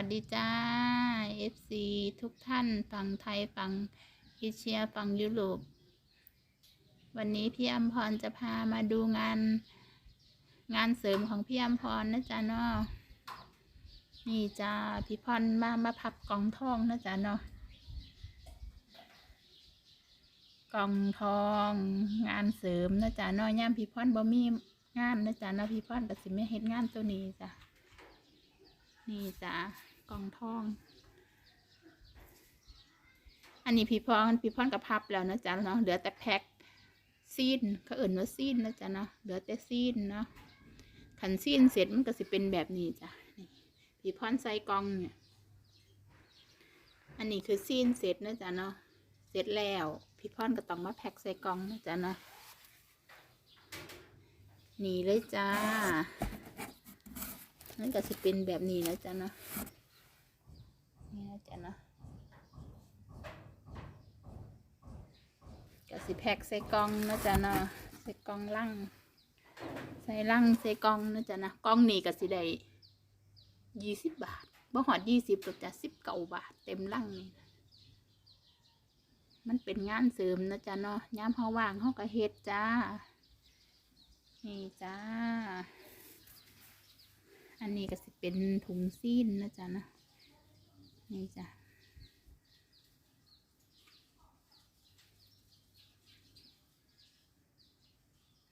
วัสดีจ้า FC ทุกท่านฝั่งไทยฝั่งเอเชียฝั่งยุโรป วันนี้พี่อัมพรจะพามาดูงาน งานเสริมของพี่อัมพรนะจ๊ะเนาะนี่จ้าพี่พรมามาพับกล่องทองนะจ๊ะเนาะกล่องทองงานเสริมนะจ๊ะเนาะย่ามพี่พรบ่มีงานนะจ๊ะเนาะพี่พรก็สิไม่เฮ็ดงานตัวนี้จ้ะ นี่จ้ะกล่องทอง อันนี้พี่พรพี่พรกับพับแล้วนะจ๊ะเนาะเหลือแต่แพ็คซีนเขาเอิ่นว่าซีนนะจ๊ะเนาะเหลือแต่ซีนเนาะขันซีนเสร็จมันก็สิเป็นแบบนี้จ้ะนี่พี่พรใส่กล่องเนี่ยอันนี้คือซีนเสร็จนะจ๊ะเนาะเสร็จแล้วพี่พรก็ต้องมาแพ็คใส่กล่องนะจ๊ะเนาะนี่เลยจ้า นั่นก็จะเป็นแบบนี้นะจ๊ะนะนี่นะจ๊ะนะก็สิแพ็คใส่กล่องนะจ๊ะเนาะใส่กล่องลังใส่ลังใส่กล่องนะจ๊ะนะกล่องนี้ก็สิได้ยี่สิบบาทบ่หอดยี่สิบหรอกจ้ะสิบเก้าบาท เต็มลังนี่มันเป็นงานเสริมนะจ๊ะเนาะย้ำเฮาว่างเฮาก็เฮ็ดจ้า นี่จ้า อันนี้ก็สิเป็นถุงซีนนะจ๊ะนะนี่จ้ะ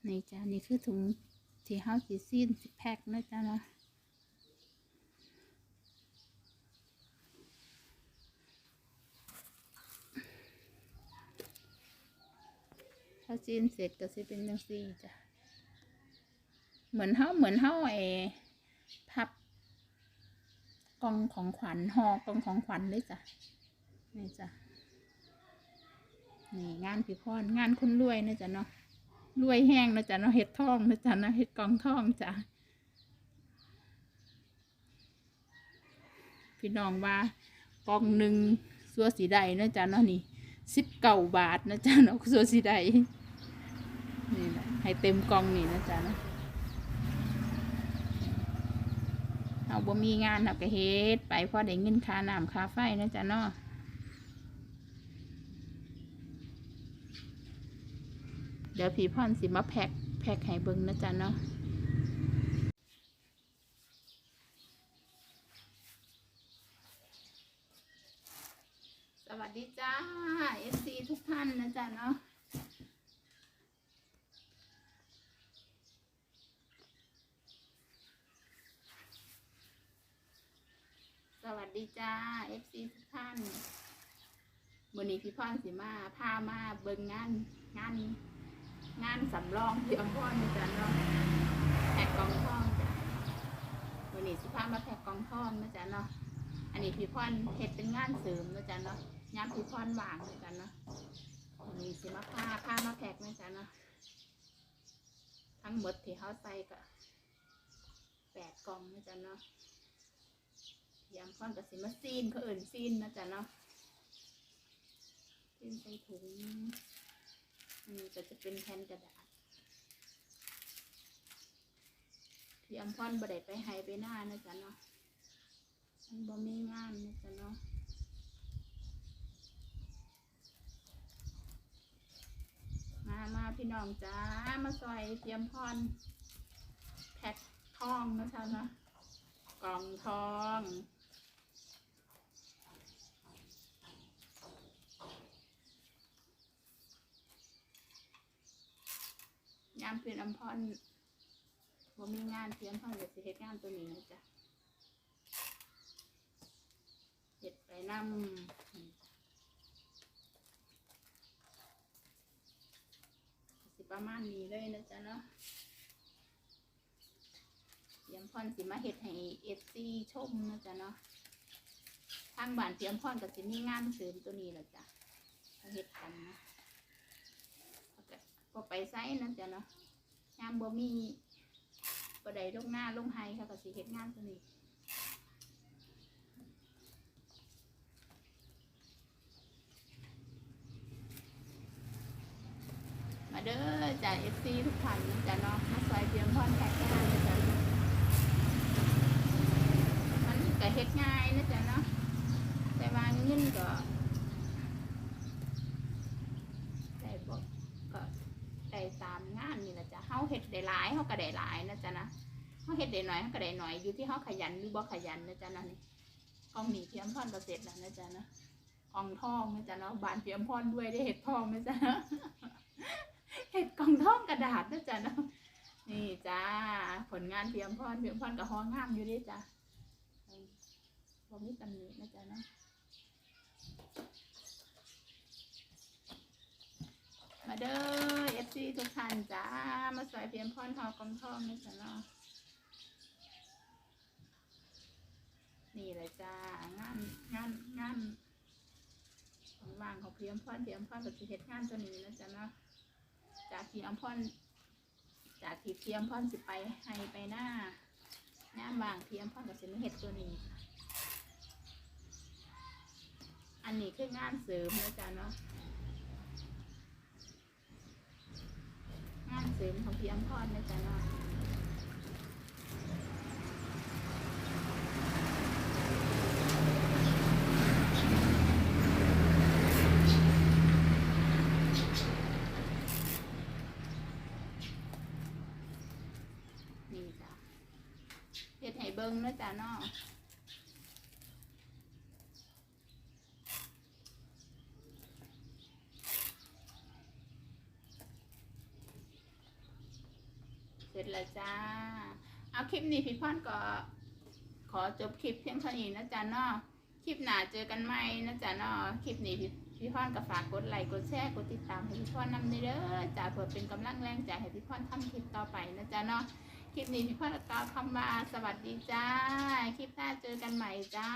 นี่จ้ะนี่คือถุงที่เฮาสิซีนสิแพ็คนะจ๊ะนะถ้าซีนเสร็จก็สิเป็นจังซี่จ้ะเหมือนเฮาเหมือนเฮาไอ พับกล่องของขวัญห่อกล่องของขวัญเลยจ้ะนี่จ้ะนี่งานพี่พรงานคนรวยนะจ๊ะเนาะรวยแห้งนะจ๊ะเนาะเห็ดทองนะจ๊ะเนาะเห็ดกองทองจ้ะพี่น้องว่ากล่องหนึ่งสัวสีใดนะจ๊ะเนาะนี่สิบเก้าบาทนะจ๊ะเนาะสัวสีใดนี่แหละให้เต็มกล่องนี่นะจ๊ะเนาะ เอาบ่มีงานเอาก็เฮ็ดไปพอได้เงินค่าน้ำค่าไฟนะจ๊ะเนาะเดี๋ยวพี่พ่อนสิมาแพ็คแพ็คให้เบิ่งนะจ๊ะเนาะสวัสดีจ้า FC ทุกท่านนะจ๊ะเนาะ ดีจ้า FC ทุกท่านวันนี้พี่พรสิมาพามาเบิ่งงานงานงานสำรองที่อัมพรนจ๊ะเนาะแพ็กกองทองจ้ะวันนี้สิพามาแพ็กกองทองนะจ๊ะเนาะอันนี้พี่พรเฮ็ดเป็นงานเสริมนะจ๊ะเนาะย้ำพี่พรวางนะจ๊ะเนาะวันนี้สิมาพาพามาแพ็กนะจ๊ะเนาะทั้งหมดที่เขาใส่ก็แปดกองนะจ๊ะเนาะ ยำพอนกับสิมาซีนเขาเอิ่นซีนนะจ๊ะเนาะซีนใส่ถุงอันนี้ก็จะเป็นแผ่นกระดาษที่อัมพอนบ่ได้ไปไฮไปหน้านะจ๊ะเนาะมันบ่มีงานนะจ๊ะเนาะมามาพี่น้องจ้ามาซอยเตรียมพรแพ็คทองนะจ๊ะเนาะกล่องทองามเพื่อนอำพรบ่มีงานเพียงพรเดี๋ยวสิเฮ็ดงานตัวนี้นะจ๊ะเฮ็ดไปนำสิประมาณนี้เลยนะจ๊ะเนาะเตรียมพรสิมาเฮ็ดให้เอฟซีชมนะจ๊ะเนาะทางบ้านเตรียมพรก็สิมีงานเสริมตัวนี้แหละจ้ะเขาเฮ็ดกันนะ ก็ไปไซนั่นจ้ะเนาะยามบ่มีบ่ได้ลงหน้าลงไฮค่ะก็สิเฮ็ดงานตัวนี้มาเด้อจ้ะ FC ทุกท่านจ้ะเนาะมาซอยเพียงพรแพ็กงานจ้ะมันก็เฮ็ดง่ายนะจ๊ะเนาะแต่ว่าเงินก็ได้บอกก็ได้ตามงา นะจ้ะเฮาเฮ็ดได้หลายเฮาก็ได้หลายนะจ๊ะนะเฮาเฮ็ดได้น้อยเฮาก็ได้น้อยอยู่ที่เฮาขยันหรือบ่ขยันนะจ๊ะนะนี่กองหนีเพียมพรก็เสร็จแล้วนะจ๊ะนะกองทองนะจ๊ะเนาะบานเพียมพรด้วยได้เห็ดทองนะจ๊ะเห็ดกองทองกระดาษนะจ๊ะเนาะนี่จ้าผลงานเพียมพรเพียมพรกับห้องงามอยู่ดิจ้ะบ่มีตำหนินะจ๊ะเนาะ มาเด้อเอฟซีทุกท่านจ้า มาสวยเพียมพรทอกองทองนะจ๊ะเนาะนี่เลยจ้างานงานงานของวางของเพียมพรเพียมพรกับสิเฮ็ดงานตัวนี้นะจ๊ะเนาะจากที่อัมพรจากที่เพียมพรสิไปให้ไปหน้างานวางเพียมพรกับสิมาเฮ็ดตัวนี้ อันนี้คืองานเสริมนะจ๊ะเนาะ งาน เสริมของพี่อัมพรในะจ๊ะเนาะนี่จ้ะเฮ็ดให้เบิ่งนะจ๊ะเนาะ เสร็จแล้วจ้า เอาคลิปนี้พี่พรก็ ขอจบคลิปเพียงเท่านี้นะจ๊ะเนาะคลิปหน้าเจอกันใหม่นะจ๊ะเนาะคลิปนี้พี่พี่พรก็ฝากกดไลค์กดแชร์กดติดตามให้พี่พรนำเด้อจ้าเพื่อเป็นกำลังแรงใจให้พี่พรทำคลิปต่อไปนะจ๊ะเนาะคลิปนี้พี่พรก็กล่าวคำว่าสวัสดีจ้า คลิปหน้าเจอกันใหม่จ้า